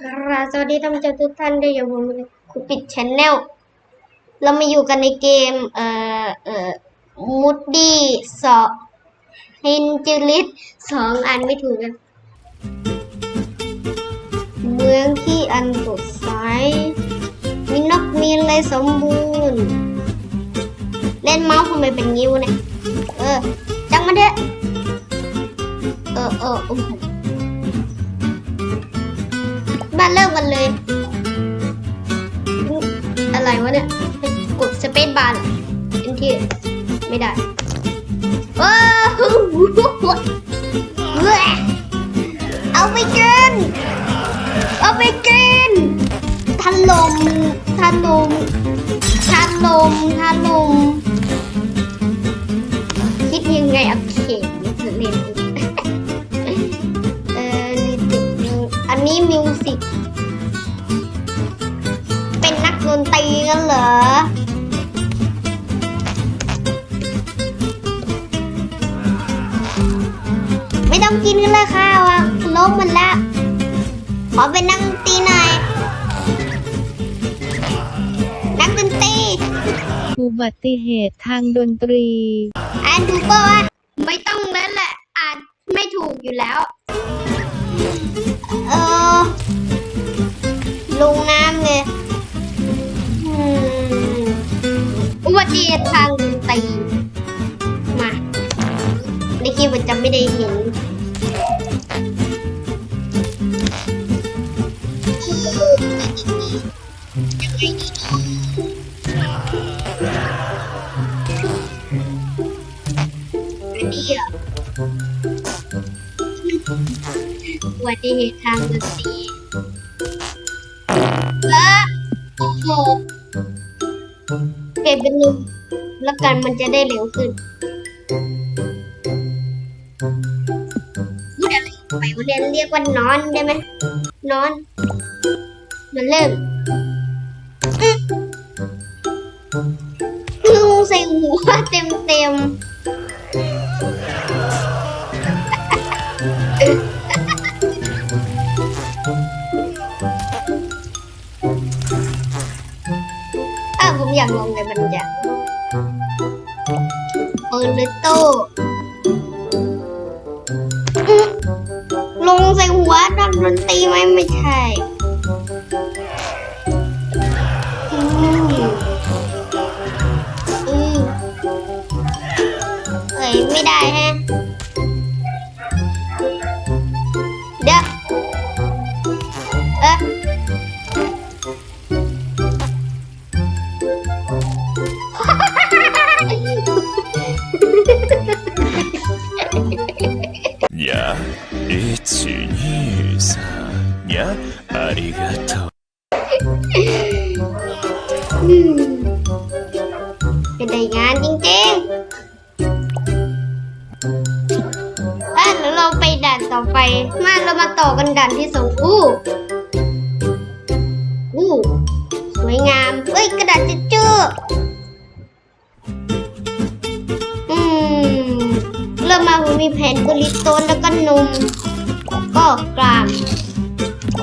ครับสวัสดีท่านผู้ชมทุกท่านด้วยอยู่ผมครูปิดชแนลเรามาอยู่กันในเกม เอ่อ เอ่อมูดดี้สองฮินจิลิสสองอันไม่ถูกกัน เมืองที่อันสดใสมีนกมีอะไรสมบูรณ์ เล่นเมาส์ทำไมเป็นนิ้วเนี่ย เออ จังมาเถอเออเออ บ้านเริ่มกันเลย อะไรวะเนี่ย กดสเปซบาร์เป็นที่ไม่ได้ว้าเว้ยเอาไปกิน เอาไปกินถล่มถล่มถล่มถล่ม ต้องกินกันเลยค่ะว่ะล้มมันละขอเป็นนักดนตรีหน่อยนักดนตรีอุบัติเหตุทางดนตรี อ่านถูกปะวะไม่ต้องแล้วแหละ อ่านไม่ถูกอยู่แล้ว เออลงน้ำเลยอืมอุบัติเหตุทางดนตรีมาในคลิปมันจะไม่ได้เห็น อันนี้เหรออุบัติเหตุทางดนตรีแล้วโอ้โหเก็บเป็นหนึ่งแล้วกันมันจะได้เร็วขึ้นพูดอะไรไปวันเรียนเรียกว่านอนได้ไหมนอน มันเริ่มอื้อลุงใส่หัวเต็มเต็มๆอ้าผมอยากลงในบรรยากเปิดเลยโต้อื้ลงใส่หัวนักดนตรีไหมไม่ใช่ ไม่ได้ฮะ เดี๋ยวเอ๊ะ にゃ123にゃありがとう อืมเป็นได้งานจริงๆ อะแล้วเราไปด่านต่อไป มาเรามาต่อกันด่านที่สองอู้อู้สวยงามเฮ้ยกระดาษจะเจออืมเริ่มมาผมมีแผ่นกุลิโตนแล้วก็นม ก็กราม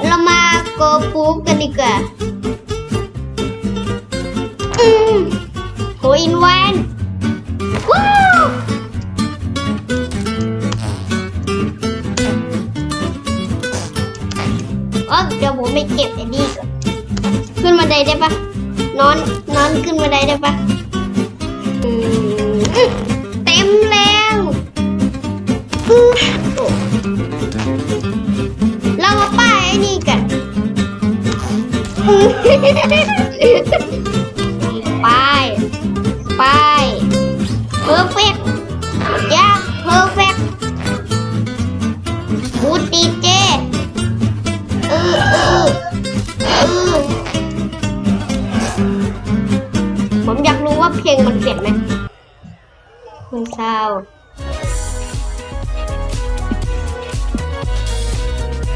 เรามาโกปูกันดีกว่าอืมโหอินวัน ไปเก็บไอ้นี่ก่อนขึ้นมาได้ได้ปะนอนนอนขึ้นมาได้ได้ปะอืมเต็มแล้วเรามาป้ายไอ้นี่กัน งมันเสร็จไหมคุณซาว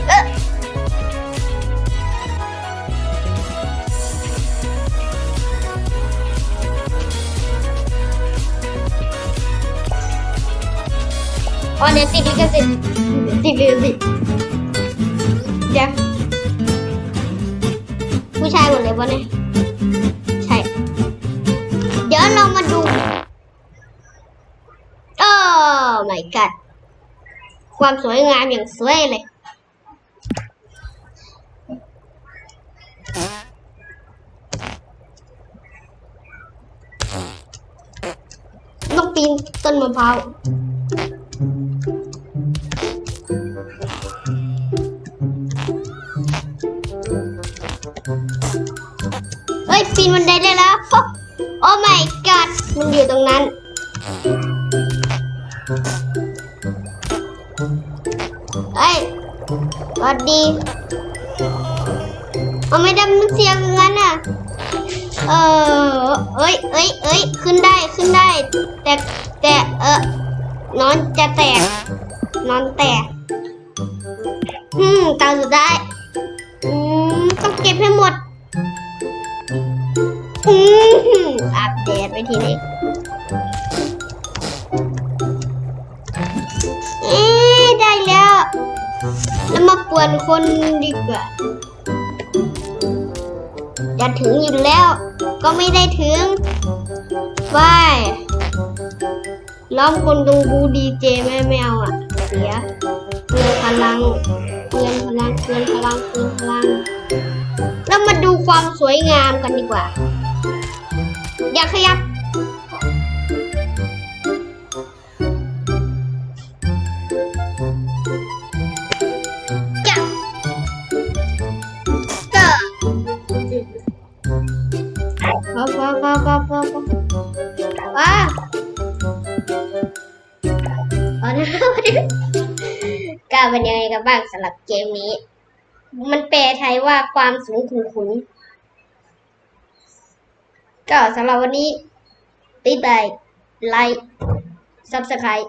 เอ๊ะอ๋อเดี๋ยติดลิขสิทธิ์ติดลิขสิทธิ์เดี๋ยวผู้ชายหมดเลยวะเนี่ย my god ความสวยงามอย่างสวยเลยต้องปีนต้นมะพร้าวเฮ้ยปีนบันไดได้แล้วโอ้ my god มันอยู่ตรงนั้น เอ้ยสวัสดีเอาไม่ด้มันเสียงอย่างนั้นอะ เออเอ้ยเอ้ยเอ้ยขึ้นได้ขึ้นได้ แต่แต่เออนอนจะแตก นอนแตก อืมตาสุดท้ายอืมต้องเก็บให้หมด อืมอัปเดตไปทีนี้ แล้วมาป่วนคนดีกว่าจะถึงอยู่แล้ว ก็ไม่ได้ถึงไปล้อมคนตรงบูดีเจแม่ไม่เอาอะ เสียเปลือพลังเปลือพลังเปลือพลังเปลือพลัง แล้วมาดูความสวยงามกันดีกว่า อย่าขยับ พอพอพอพอพอพอว้าเอานะก็เป็นยังไงกันบ้างสำหรับเกมนี้ มันแปลไทยว่าความสูงขุนขุนก็สำหรับวันนี้ติดไปไลค์ subscribe